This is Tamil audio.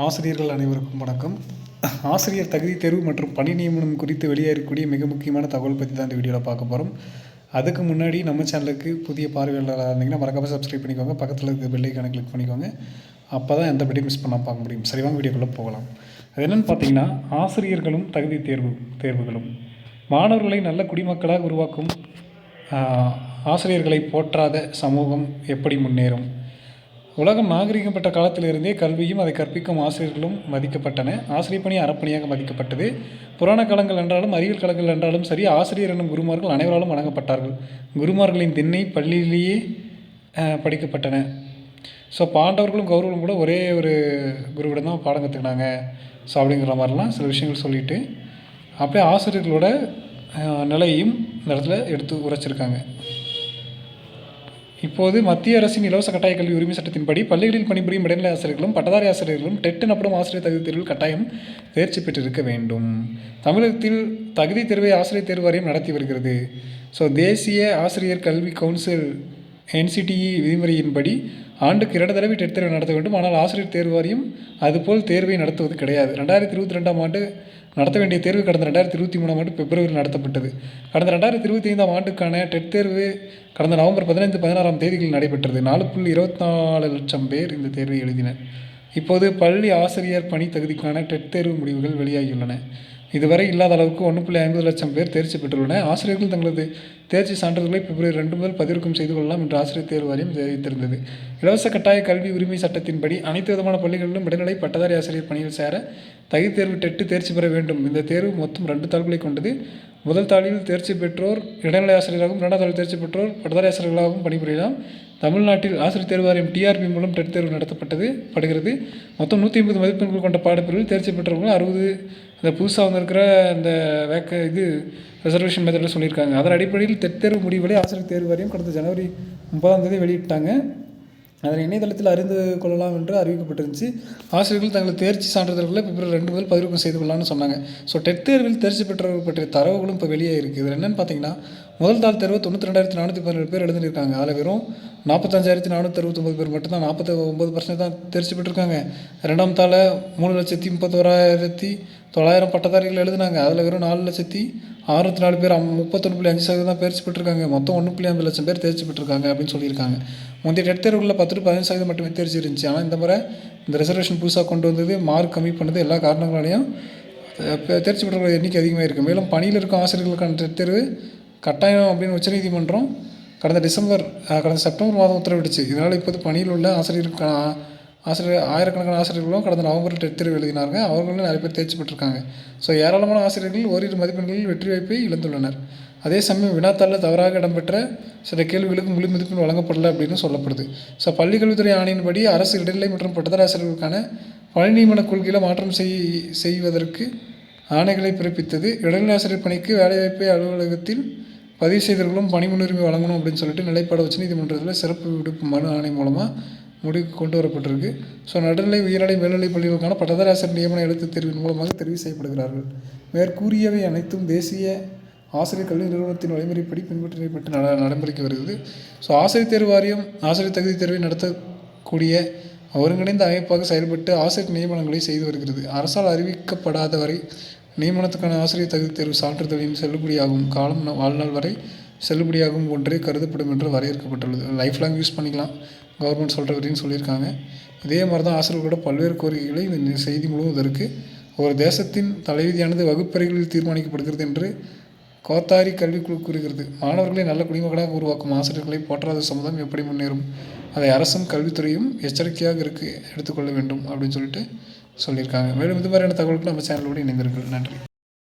ஆசிரியர்கள் அனைவருக்கும் வணக்கம். ஆசிரியர் தகுதி தேர்வு மற்றும் பணி நியமனம் குறித்து வெளியேறக்கூடிய மிக முக்கியமான தகவல் பற்றி தான் இந்த வீடியோவில் பார்க்க போகிறோம் அதுக்கு முன்னாடி நம்ம சேனலுக்கு புதிய பார்வையாளராக இருந்தீங்கன்னா மறக்காமல் சப்ஸ்கிரைப் பண்ணிக்கோங்க. பக்கத்தில் இருக்க பெல்லைக்கான கிளிக் பண்ணிக்கோங்க. அப்போ தான் எந்த வீடியோ மிஸ் பண்ணால் பார்க்க முடியும். சரிவாங்க வீடியோக்குள்ளே போகலாம். அது என்னென்னு பார்த்தீங்கன்னா ஆசிரியர்களும் தகுதி தேர்வு தேர்வுகளும். மாணவர்களை நல்ல குடிமக்களாக உருவாக்கும் ஆசிரியர்களை போற்றாத சமூகம் எப்படி முன்னேறும்? உலகம் நாகரிகம் பெற்ற காலத்திலிருந்தே கல்வியும் அதை கற்பிக்கும் ஆசிரியர்களும் மதிக்கப்பட்டன. ஆசிரியர் பணி அறப்பணியாக மதிக்கப்பட்டது. புராண காலங்கள் என்றாலும் அறிவியல் காலங்கள் என்றாலும் சரி ஆசிரியர் எனும் குருமார்கள் அனைவராலும் வணங்கப்பட்டார்கள். குருமார்களின் திண்ணை பள்ளியிலேயே படிக்கப்பட்டன. ஸோ பாண்டவர்களும் கௌரவர்களும் கூட ஒரே ஒரு குருவிடம் தான் பாடம் கற்றுக்கினாங்க ஸோ அப்படிங்கிற மாதிரிலாம் சில விஷயங்கள் சொல்லிட்டு அப்படியே ஆசிரியர்களோட நிலையையும் இந்த இடத்துல எடுத்து உரைச்சிருக்காங்க. இப்போது மத்திய அரசின் இலவச கட்டாய கல்வி உரிமை சட்டத்தின்படி பள்ளிகளில் பணிபுரியும் இடைநிலை ஆசிரியர்களும் பட்டதாரி ஆசிரியர்களும் டெட் எனப்படும் ஆசிரியர் தகுதி தேர்வில் கட்டாயம் தேர்ச்சி பெற்றிருக்க வேண்டும். தமிழகத்தில் தகுதி தேர்வை ஆசிரியர் தேர்வு வாரியம் நடத்தி வருகிறது. ஸோ தேசிய ஆசிரியர் கல்வி கவுன்சில் என்சிடிஇ விதிமுறையின்படி ஆண்டுக்கு இரண்டு தடவை டெட் தேர்வு நடத்த வேண்டும். ஆனால் ஆசிரியர் தேர்வு வாரியம் அதுபோல் தேர்வை நடத்துவது கிடையாது. ரெண்டாயிரத்தி இருபத்தி ரெண்டாம் ஆண்டு நடத்த வேண்டிய தேர்வு கடந்த ரெண்டாயிரத்தி இருபத்தி மூணாம் ஆண்டு பிப்ரவரியில் நடத்தப்பட்டது. கடந்த ரெண்டாயிரத்தி இருபத்தி ஐந்தாம் ஆண்டுக்கான டெட் தேர்வு கடந்த நவம்பர் பதினைந்து பதினாறாம் தேதிகளில் நடைபெற்றது. நாலு புள்ளி இருபத்தி நாலு லட்சம் பேர் இந்த தேர்வை எழுதினர். இப்போது பள்ளி ஆசிரியர் பணி தகுதிக்கான டெட் தேர்வு முடிவுகள் வெளியாகியுள்ளன. இதுவரை இல்லாத அளவுக்கு ஒன்று புள்ளி ஐம்பது லட்சம் பேர் தேர்ச்சி பெற்றுள்ளனர். ஆசிரியர்கள் தங்களது தேர்ச்சி சான்றிதழ்களை பிப்ரவரி ரெண்டு முதல் பதிவிறக்கம் செய்து கொள்ளலாம் என்று ஆசிரியர் தேர்வு வாரியம் தெரிவித்திருந்தது. இலவச கட்டாய கல்வி உரிமை சட்டத்தின்படி அனைத்து விதமான பள்ளிகளிலும் இடைநிலை பட்டதாரி ஆசிரியர் பணியில் சேர தகுதி தேர்வு டெட்டு தேர்ச்சி பெற வேண்டும். இந்த தேர்வு மொத்தம் ரெண்டு தாள்களை கொண்டது. முதல் தாளில் தேர்ச்சி பெற்றோர் இடைநிலை ஆசிரியராகவும் இரண்டாம் தாளில் தேர்ச்சி பெற்றோர் பட்டதாரி ஆசிரியர்களாகவும் பணிபுரியலாம். தமிழ்நாட்டில் ஆசிரியர் தேர்வு வாரியம் டிஆர்பி மூலம் டெட் தேர்வு நடத்தப்பட்டது படுகிறது. மொத்தம் நூற்றி ஐம்பது மதிப்பெண்கள் கொண்ட பாடப்பிரிவில் தேர்ச்சி பெற்றவர்கள் அறுபது. இந்த புதுசாக வந்திருக்கிற இந்த வேக்க இது ரிசர்வேஷன் மெத்தடில் சொல்லியிருக்காங்க. அதன் அடிப்படையில் டெட் தேர்வு முடிவுகளை ஆசிரியர் தேர்வு வாரியம் கடந்த ஜனவரி முப்பதாம் தேதி வெளியிட்டாங்க. அதனை இணையதளத்தில் அறிந்து கொள்ளலாம் என்று அறிவிக்கப்பட்டிருந்துச்சு. ஆசிரியர்கள் தங்கள் தேர்ச்சி சான்றிதழ்களை பிப்ரவரி ரெண்டு முதல் பதிவிறக்கம் செய்து கொள்ளலாம்னு சொன்னாங்க. ஸோ டெட் தேர்வில் தேர்ச்சி பெற்றவர்கள் பற்றிய தரவுகளும் இப்போ வெளியே இருக்குது இதில் என்னென்னு பார்த்தீங்கன்னா முதல் தாள் தேர்வு தொண்ணூற்றி ரெண்டாயிரத்தி நானூற்றி பதினேழு பேர் எழுந்திருக்காங்க அதில் வெறும் நாற்பத்தஞ்சாயிரத்தி நானூற்றி அறுபத்தொம்பது பேர் மட்டும்தான் நாற்பத்தி ஒம்பது பர்சன்ட் தான் தேர்ச்சி பெற்றிருக்காங்க. ரெண்டாம் தாள மூணு லட்சத்தி முப்பத்தோராயிரத்தி தொள்ளாயிரம் பட்டதாரிகள் எழுதுனாங்க. அதில் வெறும் நாலு லட்சத்தி அறுபத்தி நாலு பேர் முப்பத்தொன்று புள்ளி அஞ்சு சதவீதம் தான் தேர்ச்சி பெற்றிருக்காங்க. மொத்தம் ஒன்று புள்ளி ஐம்பது லட்சம் பேர் தேர்ச்சி பெற்றிருக்காங்க அப்படின்னு சொல்லியிருக்காங்க. முந்தைய டெட் தேர்வுகளில் பத்து டு பதினஞ்சு சதவீதம் மட்டுமே தேர்ச்சி இருந்துச்சு. ஆனால் இந்த முறை இந்த ரிசர்வேஷன் புதுசாக கொண்டு வந்தது மார்க் கம்மி பண்ணது எல்லா காரணங்களாலையும் இப்போ தேர்ச்சி பெற்றவர்கள் எண்ணிக்கை அதிகமாக இருக்குது மேலும் பணியில் இருக்கும் ஆசிரியர்களுக்கான டெட் தேர்வு கட்டாயம் அப்படின்னு உச்சநீதிமன்றம் கடந்த டிசம்பர் கடந்த செப்டம்பர் மாதம் உத்தரவிடுச்சு இதனால் இப்போது பணியில் உள்ள ஆசிரியருக்கான ஆசிரியர் ஆயிரக்கணக்கான ஆசிரியர்களும் கடந்த நவம்பரில் டெட் தேர்வு எழுதினாங்க. அவர்களும் நிறைய பேர் தேர்ச்சி பெற்றிருக்காங்க. ஸோ ஏராளமான ஆசிரியர்கள் ஓரிரு மதிப்பெண்களில் வெற்றி வாய்ப்பை இழந்துள்ளனர். அதே சமயம் வினாத்தாளில் தவறாக இடம்பெற்ற சில கேள்விகளுக்கு முழு மதிப்பெண் வழங்கப்படலை அப்படின்னு சொல்லப்படுது. ஸோ பள்ளிக்கல்வித்துறை ஆணையின்படி அரசு இடைநிலை மற்றும் பட்டதாரி ஆசிரியர்களுக்கான பணி நியமன கொள்கையில் மாற்றம் செய் செய்வதற்கு ஆணைகளை பிறப்பித்தது. இடைநிலை ஆசிரியர் பணிக்கு வேலைவாய்ப்பை அலுவலகத்தில் பதிவு செய்தவர்களும் பணி முன்னுரிமை வழங்கணும் அப்படின்னு சொல்லிட்டு நிலைப்பாடு உச்சநீதிமன்றத்தில் சிறப்பு விடுப்பு மனு ஆணை மூலமாக முடிவுக்கு கொண்டு வரப்பட்டிருக்கு. ஸோ நடுநிலை உயர்நிலை மேல்நிலை பள்ளிகளுக்கான பட்டதாராசிரியர் நியமன எழுத்துத் தேர்வின் மூலமாக தெரிவு செய்யப்படுகிறார்கள். மேற்கூறியவை அனைத்தும் தேசிய ஆசிரியர் கல்வி நிறுவனத்தின் வழிமுறைப்படி பின்பற்றப்பட்டு நட நடைமுறைக்கு வருகிறது. ஸோ ஆசிரியர் தேர்வு வாரியம் ஆசிரியர் தகுதி தேர்வை நடத்தக்கூடிய ஒருங்கிணைந்த அமைப்பாக செயல்பட்டு ஆசிரியர் நியமனங்களை செய்து வருகிறது. அரசால் அறிவிக்கப்படாத வரை நியமனத்துக்கான ஆசிரியர் தகுதி தேர்வு சான்றிதழின் செல்லுபடியாகும் காலம் வாழ்நாள் வரை செல்லுபடியாகும் ஒன்றே கருதப்படும் என்று வரையறுக்கப்பட்டுள்ளது. லைஃப் லாங் யூஸ் பண்ணிக்கலாம். கவர்மெண்ட் சொல்கிற வரையும் சொல்லியிருக்காங்க. இதே மாதிரி தான் ஆசிரியர்களோட பல்வேறு கோரிக்கைகளை இந்த செய்தி முழுவதும் இருக்குது ஒரு தேசத்தின் தலைவிதியானது வகுப்பறைகளில் தீர்மானிக்கப்படுகிறது என்று கோத்தாரி கல்விக்குழு கூறுகிறது மாணவர்களை நல்ல குடிமகனாக உருவாக்கும் ஆசிரியர்களை போற்றாத சமுதாயம் எப்படி முன்னேறும்? அதை அரசும் கல்வித்துறையும் எச்சரிக்கையாக இருக்கு எடுத்துக்கொள்ள வேண்டும் அப்படின்னு சொல்லிட்டு சொல்லியிருக்காங்க. மேலும் இது மாதிரியான தகவலுக்கு நம்ம சேனலோடு இணைந்திருங்கள். நன்றி.